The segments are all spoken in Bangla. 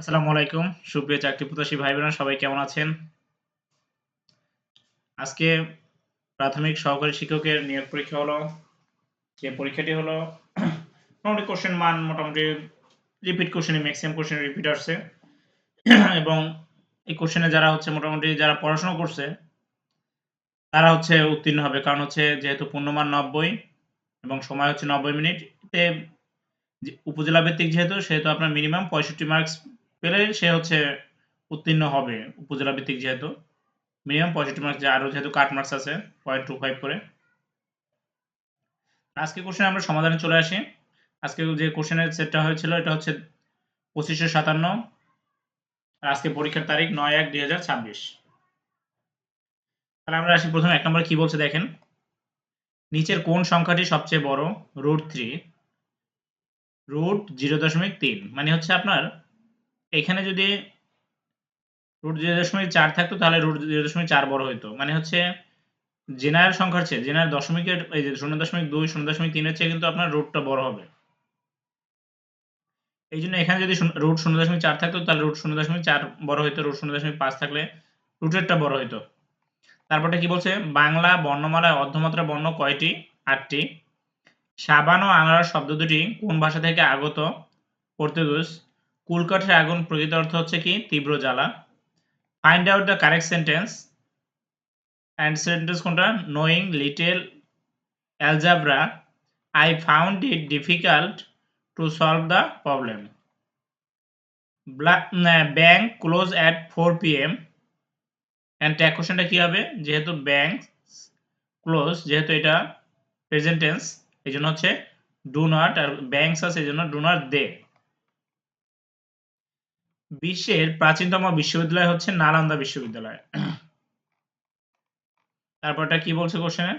আসসালামু আলাইকুম। সুপ্রিয় চাকরি প্রত্যাশী ভাই বোনেরা সবাই কেমন আছেন? আজকে প্রাথমিক সহকারী শিক্ষকের নিয়োগ পরীক্ষা হলো। যে পরীক্ষাটি হলো, মোটামুটি কোশ্চেন মান মোটামুটি রিপিট কোশ্চেনে ম্যাক্সিমাম কোশ্চেন রিপিট আসছে। এবং এই কোশ্চেনে যারা হচ্ছে মোটামুটি যারা পড়াশোনা করছে, তারা হচ্ছে উত্তীর্ণ হবে। কারণ হচ্ছে যেহেতু পূর্ণমান নব্বই এবং সময় হচ্ছে নব্বই মিনিট উপজেলা ভিত্তিক যেহেতু, সেহেতু আপনার মিনিমাম পঁয়ষট্টি মার্কস পেলে সে হচ্ছে উত্তীর্ণ হবে উপজেলা ভিত্তিক যেহেতু। মিনিমাম পঁয়ষট্টি মার্কস আরও যেহেতু কাট মার্কস আছে পয়েন্ট টু ফাইভ করে। আজকে কোশ্চেন আমরা সমাধানে চলে আসি। আজকে যে কোশ্চেনের সেটটা হয়েছিল, এটা হচ্ছে পঁচিশশো সাতান্ন। আজকে পরীক্ষার তারিখ নয় এক দুই হাজার ছাব্বিশ। তাহলে আমরা আসি প্রথমে, এক নম্বরে কি বলছে দেখেন। নিচের কোন সংখ্যাটি সবচেয়ে বড়? রুট থ্রি রুট জিরো দশমিক তিন। মানে হচ্ছে আপনার এখানে যদি রুট জিরো দশমিক চার থাকতো, তাহলে রুট জিরো দশমিক চার বড় হইতো। মানে হচ্ছে জেনারেল সংখ্যার চেয়ে, জেনার দশমিকের, এই যে শূন্য দশমিক দুই, শূন্য দশমিক তিনের চেয়ে কিন্তু আপনার রুটটা বড় হবে। এই জন্য এখানে যদি রুট শূন্য দশমিক চার থাকতো, তাহলে রুট শূন্য দশমিক চার বড় হইতো রুট শূন্য দশমিক পাঁচ থাকলে রুটেরটা বড় হইতো। তারপরটা কি বলছে? বাংলা বর্ণমালায় অর্ধমাত্রা বর্ণ কয়টি? আটটি। সাবান ও আনারস শব্দ দুটি কোন ভাষা থেকে আগত? পর্তুগুজ। কুলকাঠের আগুন প্রকৃত অর্থ হচ্ছে কি? তীব্র জ্বালা। Find out the correct sentence and sentence কোনটা? Knowing little algebra I found it difficult to solve the problem bank close at four P M and tag কোশ্চেনটা কী হবে? যেহেতু ব্যাংক ক্লোজ যেহেতু এটা প্রেজেন্টেন্স এই জন্য হচ্ছে ডু নট আর ব্যাংকস আছে এই জন্য ডু নট দে বিশ্বের প্রাচীনতম বিশ্ববিদ্যালয় হচ্ছে নালন্দা বিশ্ববিদ্যালয়। তারপরটা কি বলছে কোশ্চেনে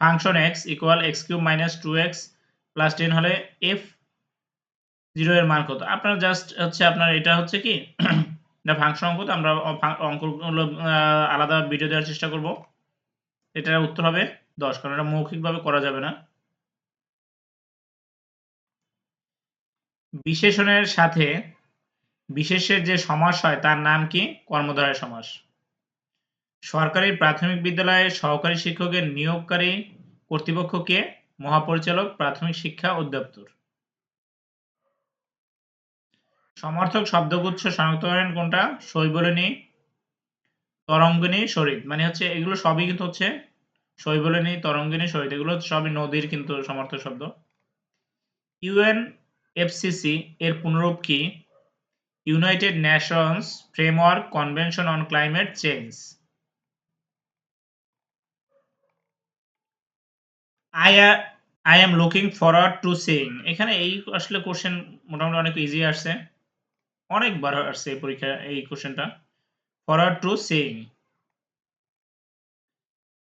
function X equal X cube minus two X plus ten হলে এফ জিরো এর মান কত? আপনার জাস্ট হচ্ছে আপনার এটা হচ্ছে কি? এটা ফাংশন অঙ্ক তো আমরা অঙ্কগুলো আলাদা ভিডিও দেওয়ার চেষ্টা করব। এটার উত্তর হবে দশ, কারণ এটা মৌখিকভাবে করা যাবে না। বিশেষণের সাথে বিশেষের যে সমাস হয়, তার নাম কি? কর্মধারয় সমাস। সরকারি প্রাথমিক বিদ্যালয়ে সহকারী শিক্ষকের নিয়োগকারী কর্তৃপক্ষকে মহাপরিচালক, প্রাথমিক শিক্ষা অধিদপ্তর। সমর্থক শব্দগুচ্ছ শনাক্ত করেন কোনটা? শৈবলিনী, তরঙ্গিনী, শরীর। মানে হচ্ছে এগুলো সবই কিন্তু হচ্ছে শৈবলিনী, তরঙ্গিনী শহীদ এগুলো সবই নদীর কিন্তু সমর্থক শব্দ। ইউএন এফসিসি এর পুনরূপ কি? United nations framework convention on climate change I I am looking forward to sing এখানে এই আসলে কোশ্চেন মোটামুটি অনেক ইজি আসছে। অনেকবার আসছে এই পরীক্ষা, এই কোশ্চেনটা ফরওয়ার্ড টু সিং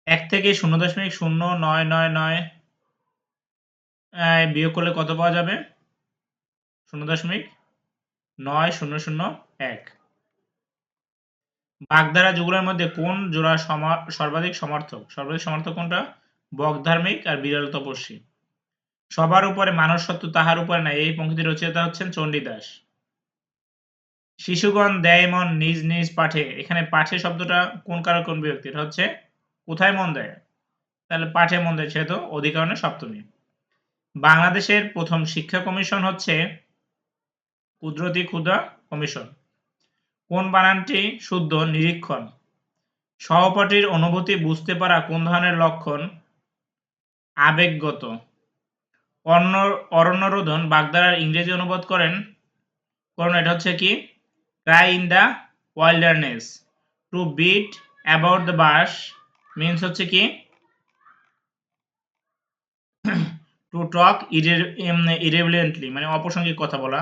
এক থেকে শূন্য দশমিক শূন্য নয় নয় নয় বিয়োগ করলে কত পাওয়া যাবে? শূন্য দশমিক নয় শূন্য শূন্য এক। বাগধারা যুগলের মধ্যে কোন জোড়া সর্বাধিক সমর্থক? সর্বাধিক সমর্থক কোনটা? বকধার্মিক আর বিরল তপস্বী। সবার উপরে মানুষ সত্য তাহার উপরে নাই। এই পঙ্ক্তির রচয়িতা হচ্ছেন চণ্ডীদাস। শিশুগণ দেয় মন নিজ নিজ পাঠে। এখানে পাঠে শব্দটা কোন কারও কোন বিভক্তি? এটা হচ্ছে কোথায় মন দেয়? তাহলে পাঠে মন দেয়, সেহেতু অধিকরণে সপ্তমী। বাংলাদেশের প্রথম শিক্ষা কমিশন হচ্ছে কুদরতি ক্ষুদা কমিশন। কোন বানানটি শুদ্ধ, নিরীক্ষণ? সহপাঠীর অনুভূতি বুঝতে পারা কোন ধরনের লক্ষণ আবেগগত? অন্য অরণ্যরোধন বাগদারার ইংরেজি অনুবাদ করেন। কারণ এটা হচ্ছে কি? Cry in the wilderness to beat about the bush means হচ্ছে কি? টু টক ইরেভিলেন্টলি মানে অপ্রাসঙ্গিক কথা বলা।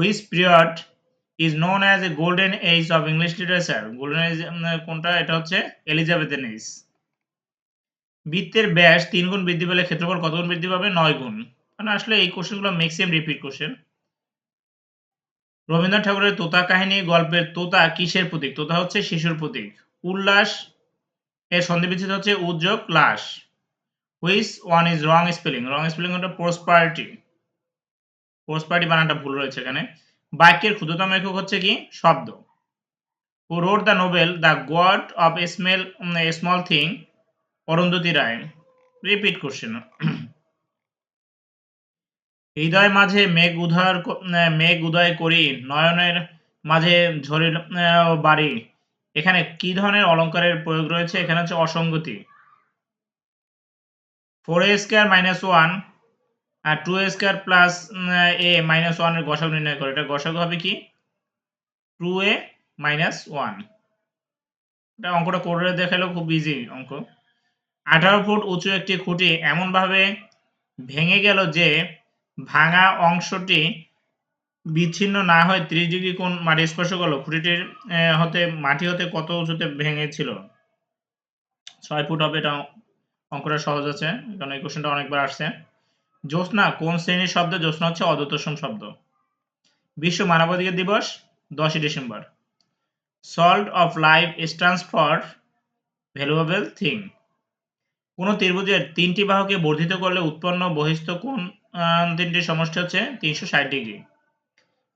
Which period is known as a golden age of English literature golden age কোনটা? এটা হচ্ছে এলিজাবেথেন এজ বৃত্তের ব্যাস তিন গুণ বৃদ্ধি পেলে ক্ষেত্রফল কত গুণ বৃদ্ধি পাবে? নয় গুণ। মানে আসলে এই কোশ্চেনগুলো ম্যাক্সিমাম রিপিট কোশ্চেন রবীন্দ্রনাথ ঠাকুরের তোতা কাহিনী, গল্পের তোতা কিসের প্রতীক? তোতা হচ্ছে শিশুর প্রতীক। উল্লাস, এর সন্ধিবিচ্ছেদ হচ্ছে উদ্যোগ লাশ। Which one is wrong spelling wrong spelling হচ্ছে পোস্টপার্টি পোস্টপার্টি বানানটা ভুল রয়েছে এখানে। বাক্যের ক্ষুদ্রতম একক হচ্ছে কি? শব্দ। Who wrote the novel the god of smell small thing Arundhati Roy? Repeat question হৃদয় মাঝে মেঘ উদয় মেঘ উদয় করি নয়নের মাঝে আহ, বাড়ি। এখানে কি ধরনের অলংকারের প্রয়োগ রয়েছে? এখানে হচ্ছে অসঙ্গতি। Four square minus one R two square plus A minus ওয়ানের গসাগু নির্ণয় করে। এটা গসাগু হবে কি? টু এ মাইনাস ওয়ান এটা অঙ্কটা করে দেখাল, খুব ইজি অঙ্ক। আঠারো ফুট উঁচু একটি খুঁটি এমনভাবে ভেঙে গেল যে ভাঙা অংশটি বিচ্ছিন্ন না হয়ে ত্রিশ ডিগ্রি কোণ মাটি স্পর্শ করল। খুঁটিটির হতে, মাটি হতে কত উঁচুতে ভেঙেছিল? ছয় ফুট হবে এটা অঙ্কটা সহজ আছে। কারণ এই কোশ্চেনটা অনেকবার আসছে। জ্যোৎস্না, কোন শ্রেণির শব্দ? জ্যোৎস্না হচ্ছে অদ্যতসম শব্দ। বিশ্ব মানবাধিকার দিবস, দশই December. Salt of life stands for valuable thing কোনো ত্রিভুজের তিনটি বাহুকে বর্ধিত করলে উৎপন্ন বহিস্থ কোন তিনটির সমষ্টি হচ্ছে তিনশো ষাট degree.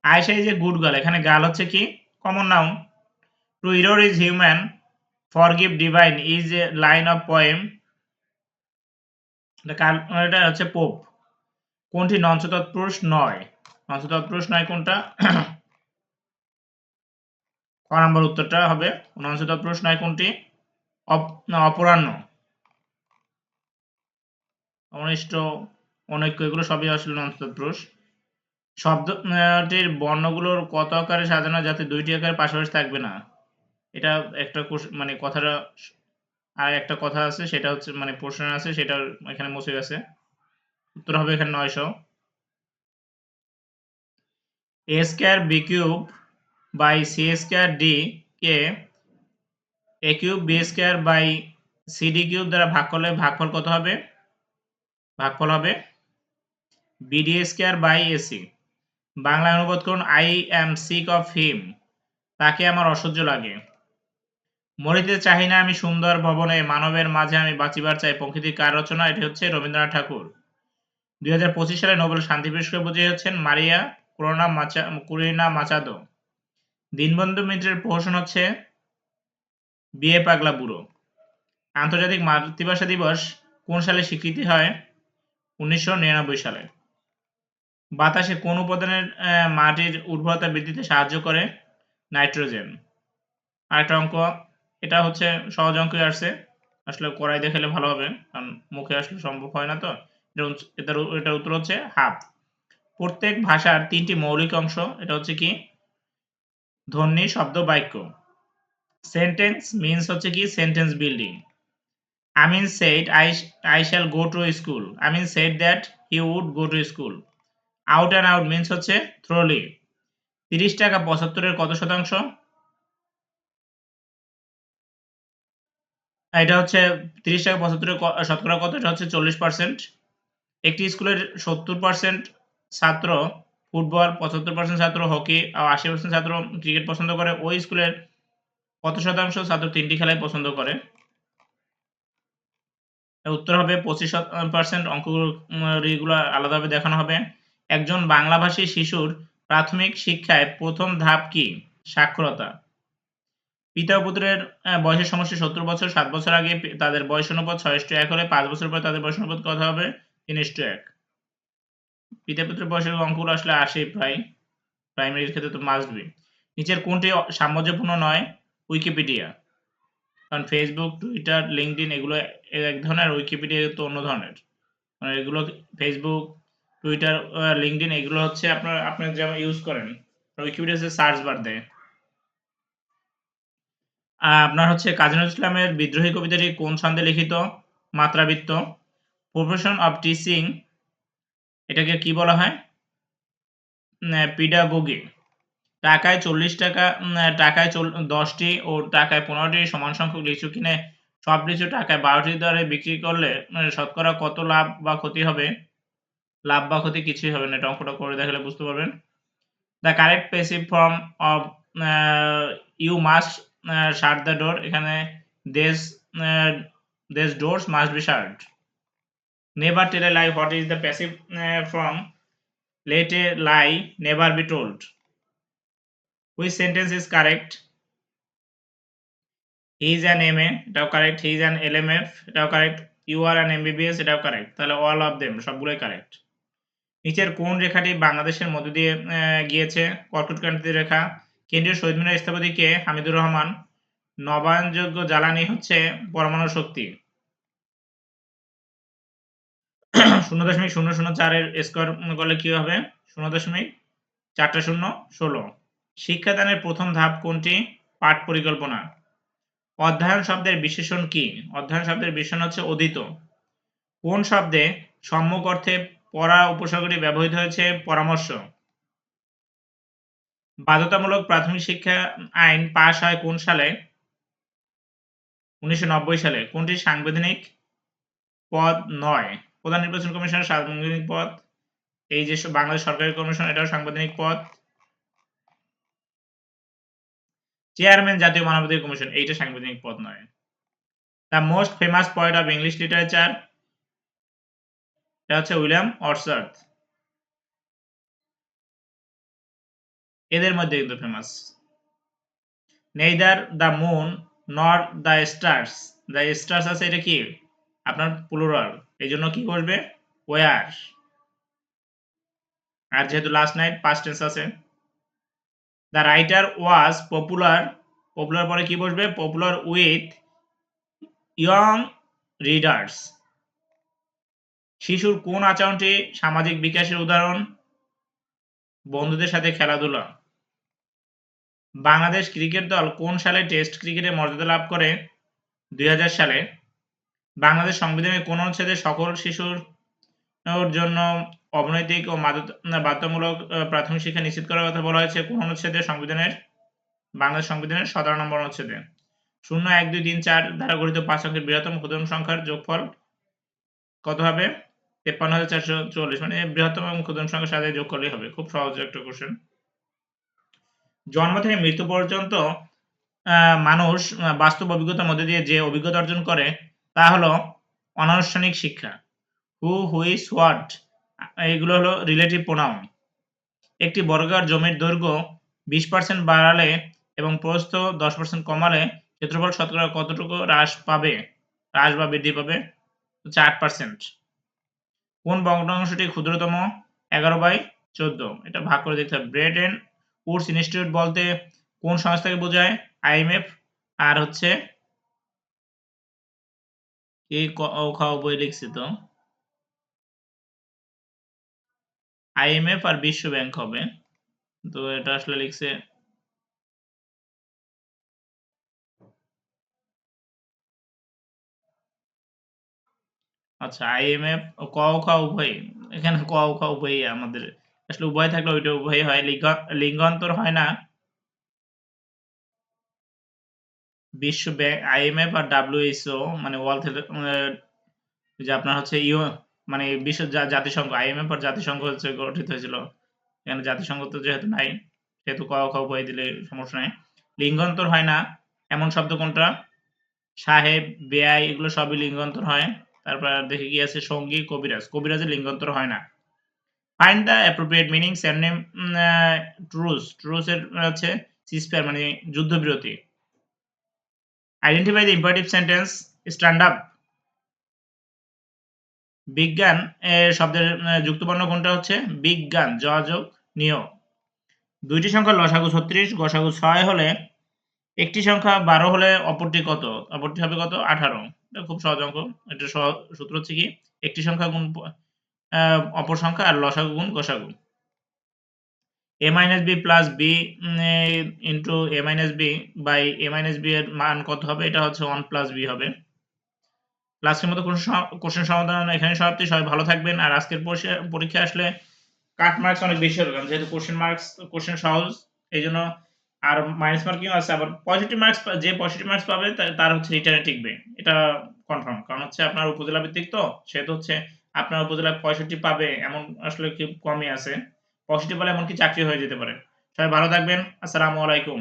Ayesha is a good girl এখানে গাল হচ্ছে কি? Common noun to error is human forgive divine is a line of poem এটা হচ্ছে পোপ কোনটি নঞ্চ তৎপুরুষ নয়। নঞ্চ তৎপুরুষ নয় কোনটা? ক নম্বর উত্তরটা হবে নঞ্চ তৎপুরুষ নয় কোনটি? অপরাহ্ন। অনিষ্ট অনৈক্য, এগুলো সবই আসলে নঞ্চ তৎপুরুষ শব্দটির বর্ণগুলোর কত আকারে সাজানো যাতে দুইটি আকারে পাশাপাশি থাকবে না? এটা একটা মানে কথাটা আর একটা কথা আছে, সেটা হচ্ছে মানে প্রশ্ন আছে, সেটা এখানে মুছে গেছে। উত্তর হবে এখানে নয়শো। A square B cube by C square D K A cube B square by C cube দ্বারা ভাগ করলে ভাগফল কত হবে? ভাগফল হবে BD square by AC Bangla অনুবাদ করুন I am sick of him তাকে আমার অসহ্য লাগে। মরিতে চাহি না আমি সুন্দর ভবনে, মানবের মাঝে আমি বাঁচিবার চাই। প্রকৃতির কার রচনা এটি হচ্ছে রবীন্দ্রনাথ ঠাকুর। দুই হাজার পঁচিশ সালে নোবেল শান্তি পুরস্কার বুঝিয়ে হচ্ছেন মারিয়া করোনা মাচা কুরিনা মাচাদো। দীনবন্ধু মিত্রের প্রহসন হচ্ছে বিয়ে পাগলা বুড়ো। আন্তর্জাতিক মাতৃভাষা দিবস কোন সালে স্বীকৃতি হয়? উনিশশো নিরানব্বই সালে। বাতাসে কোন উপাদানের মাটির উর্বরতা বৃদ্ধিতে সাহায্য করে? নাইট্রোজেন। আরেকটা অঙ্ক, এটা হচ্ছে সহজ অঙ্কই আসছে। আসলে কড়াই দেখালে ভালো হবে, কারণ মুখে আসলে সম্ভব হয় না তো। এটার এটার উত্তর হচ্ছে হাফ প্রত্যেক ভাষার তিনটি মৌলিক অংশ, এটা হচ্ছে কি? ধ্বনি, শব্দ, বাক্য। সেন্টেন্স মিন্স হচ্ছে কি? Sentence building Amin said I I shall go to school Amin said that he would go to school out and out means হচ্ছে থ্রোলি তিরিশ টাকা পঁচাত্তরের কত শতাংশ? এটা হচ্ছে তিরিশ টাকা পঁচাত্তরের শতকরা কত? এটা হচ্ছে চল্লিশ পার্সেন্ট একটি স্কুলের সত্তর পার্সেন্ট ছাত্র, ফুটবল পঁচাত্তর পার্সেন্ট ছাত্র, হকি আর আশি পার্সেন্ট ছাত্র ক্রিকেট পছন্দ করে। ওই স্কুলের কত শতাংশ ছাত্র তিনটি খেলাই পছন্দ করে। উত্তর হবে পঁচিশ পার্সেন্ট অঙ্কগুলো আলাদাভাবে দেখানো হবে। একজন বাংলাভাষী শিশুর প্রাথমিক শিক্ষায় প্রথম ধাপ কি? সাক্ষরতা। পিতা পুত্রের বয়সের সমস্যা সত্তর বছর, সাত বছর আগে তাদের বয়স অনুপাত ছয় এক হলে পাঁচ বছর পর তাদের বয়স অনুপাত কত হবে? তিন এক পিতা বয়সের অঙ্কগুলো আসলে আসে প্রায়। প্রাইমারির ক্ষেত্রে তো মাস্ট বি নিচের কোনটি সামঞ্জস্যপূর্ণ নয়, উইকিপিডিয়া। কারণ ফেসবুক টুইটার লিঙ্কডইন এগুলো এক ধরনের, উইকিপিডিয়া তো অন্য ধরনের। মানে এগুলো ফেসবুক টুইটার লিঙ্কডইন এগুলো হচ্ছে আপনার আপনি যেমন ইউজ করেন, উইকিপিডিয়া হচ্ছে সার্চ বার দেয়। আপনার হচ্ছে কাজী নজরুল ইসলামের বিদ্রোহী কবিতাটি কোন ছন্দে লিখিত? মাত্রাবৃত্ত। প্রফেশন অফ টিচিং, এটাকে কি বলা হয়? পিডাগোগি টাকায় চল্লিশ টাকা টাকায় চল- দশটি ও টাকায় পনেরোটি সমান সংখ্যক লিচু কিনে সব লিচু টাকায় বারোটি দরে বিক্রি করলে শতকরা কত লাভ বা ক্ষতি হবে? লাভ বা ক্ষতি কিছুই হবে না, এটা অঙ্কটা করে দেখালে বুঝতে পারবেন। The correct passive form of you must shut the door এখানে these these doors must be shut never tell a lie what is the passive form let a lie never be told which sentence is correct he is an M A এটাও correct he is an L M F এটাও correct you are an MBBS এটাও কারেক্ট তাহলে অল অফ দেম সবগুলোই কারেক্ট নিচের কোন রেখাটি বাংলাদেশের মধ্য দিয়ে আহ, গিয়েছে? কর্কটক্রান্তি রেখা। কেন্দ্রীয় শহীদ মিনার স্থপতি কে? হামিদুর রহমান। নবায়নযোগ্য জ্বালানি হচ্ছে পরমাণু শক্তি। শূন্য দশমিক শূন্য শূন্য চারের স্কোয়ার করলে কি হবে? শূন্য দশমিক চারটা শূন্য ষোলো। শিক্ষাদানের প্রথম ধাপ কোনটি? পাঠ পরিকল্পনা। অধ্যয়ন শব্দের বিশেষণ কি? অধ্যয়ন শব্দের বিশেষণ হচ্ছে অধীত কোন শব্দে সম্মুখ অর্থে পড়া উপসর্গটি ব্যবহৃত হয়েছে? পরামর্শ। বাধ্যতামূলক প্রাথমিক শিক্ষা আইন পাশ হয় কোন সালে? উনিশশো নব্বই সালে। কোনটি সাংবিধানিক পদ নয়? প্রধান নির্বাচন কমিশনের সাংবিধানিক পদ, এই যে বাংলাদেশ সরকারি কমিশন, এটাও সাংবিধানিক পদ। চেয়ারম্যান জাতীয় মানবাধিকার কমিশন, এইটা সাংবিধানিক পদ নয়। The most famous poet of English literature, এটা হচ্ছে উইলিয়াম অর্সার্থ এদের মধ্যে কিন্তু famous neither the moon nor the stars. The stars আছে এটা কি? আপনার প্লুরাল এই জন্য কি করবে? ওয়ার আর যেহেতু লাস্ট নাইট পাস্ট টেন্স আছে the writer was popular popular পরে কি বসবে? পপুলার উইথ ইয়ং রিডার্স শিশুর কোন আচরণটি সামাজিক বিকাশের উদাহরণ? বন্ধুদের সাথে খেলাধুলা। বাংলাদেশ ক্রিকেট দল কোন সালে টেস্ট ক্রিকেটে মর্যাদা লাভ করে? দুই হাজার সালে। বাংলাদেশ সংবিধানের কোন অনুচ্ছেদে সকল শিশুর ওর জন্য অবনৈতিক ও বাধ্যতামূলক প্রাথমিক শিক্ষা নিশ্চিত করার কথা বলা হয়েছে। কোন অনুচ্ছেদে সংবিধানের, বাংলাদেশ সংবিধানের সতেরো নম্বর অনুচ্ছেদে? শূন্য, এক, দুই, তিন, চার দ্বারা গঠিত পাঁচ অঙ্কের বৃহত্তম ক্ষুদ্রতম সংখ্যার যোগফল কত হবে? তেপ্পান্ন হাজার চারশো চল্লিশ। মানে বৃহত্তম এবং ক্ষুদ্রতম সংখ্যার সাথে যোগ করলেই হবে। খুব সহজ একটা কোশ্চেন জন্ম থেকে মৃত্যু পর্যন্ত মানুষ বাস্তব অভিজ্ঞতার মধ্যে দিয়ে যে অভিজ্ঞতা অর্জন করে তা হলো অনানুষ্ঠানিক শিক্ষা। হু হুইস হোয়াট এইগুলো হলো রিলেটিভ প্রোনাউন একটি বর্গাকার জমির দৈর্ঘ্য বিশ পার্সেন্ট বাড়ালে এবং প্রস্থ দশ পার্সেন্ট কমালে ক্ষেত্রফল শতকরা কতটুকু হ্রাস পাবে? হ্রাস বা বৃদ্ধি পাবে? হচ্ছে আট পার্সেন্ট কোন ভগ্নাংশটি ক্ষুদ্রতম? এগারো বাই চোদ্দ। এটা ভাগ করে দেখতে হবে। ব্রেড এন্ড উডস ইনস্টিটিউট বলতে কোন সংস্থাকে বোঝায়? আইএমএফ আর হচ্ছে ক- ও খাওয়া বই লিখছি তো? আইএমএফ আর বিশ্ব ব্যাংক হবে। তো এটা আসলে লিখছে আচ্ছা আইএমএফ ক খ উভয় এখানে ক খ উভয়ই আমাদের। আসলে উভয় থাকলে ওইটা উভয় হয়। লিঙ্গ- লিঙ্গান্তর হয় না। বিশ্ব ব্যাংক আইএমএফ আর ডাব্লিউএইচও মানে ওয়ার্ল্ড হেলথ যে আপনার হচ্ছে ইউ মানে বিশ্ব জাতিসংঘ আইএমএফ আর জাতিসংঘ হচ্ছে গঠিত হয়েছিল। এখানে জাতিসংঘ তো যেহেতু নাই, সেহেতু ক, খ উভয় দিলে সমস্যা নাই। লিঙ্গান্তর হয় না, এমন শব্দ কোনটা? সাহেব বেআই এগুলো সবই লিঙ্গন্তর হয়। তারপর দেখে কি আছে, সঙ্গী, কবিরাজ। কবিরাজের লিঙ্গান্তর হয় না। Find the appropriate meaning surname truce truce এর হচ্ছে সিসফায়ার মানে যুদ্ধবিরতি। Identify the imperative sentence stand up বিজ্ঞান শব্দের যুক্তবর্ণ কোনটা হচ্ছে? বিজ্ঞান, যোগাযোগ নিয় দুইটি সংখ্যা লসাগু ছত্রিশ, গসাগু ছয় হলে একটি সংখ্যা বারো হলে অপরটি কত? অপরটি হবে কত? আঠারো। খুব সহজ অঙ্ক। এটা সূত্র হচ্ছে কি? একটি সংখ্যা গুণ অপর সংখ্যা আর লসাগু গুণ গসাগু। A minus B plus B into A minus B by A minus B এর মান কত হবে? এটা হচ্ছে ওয়ান প্লাস বি হবে। ক্লাসের মতো কোশ্চেন সমাধান এখানে সমাপ্তি। সবাই ভালো থাকবেন। আর আজকের পরীক্ষা- আসলে কাট মার্কস অনেক বেশি হবে কারণ যেহেতু কোশ্চেন মার্কস কোশ্চেন সহজ, এই জন্য আর মাইনাস মার্কিং আছে। আবার পজিটিভ মার্কস যে পজিটিভ মার্কস পাবে তার হচ্ছে রিটার্নে টিকবে। এটা কনফার্ম কারণ হচ্ছে আপনার উপজেলা ভিত্তিক তো, সেহেতু হচ্ছে আপনার উপজেলায় পঁয়ষট্টি পাবে। এমন আসলে খুব কমই আছে। পজিটিভ হলে এমনকি চাকরি হয়ে যেতে পারে। সবাই ভালো থাকবেন। আসসালামু আলাইকুম।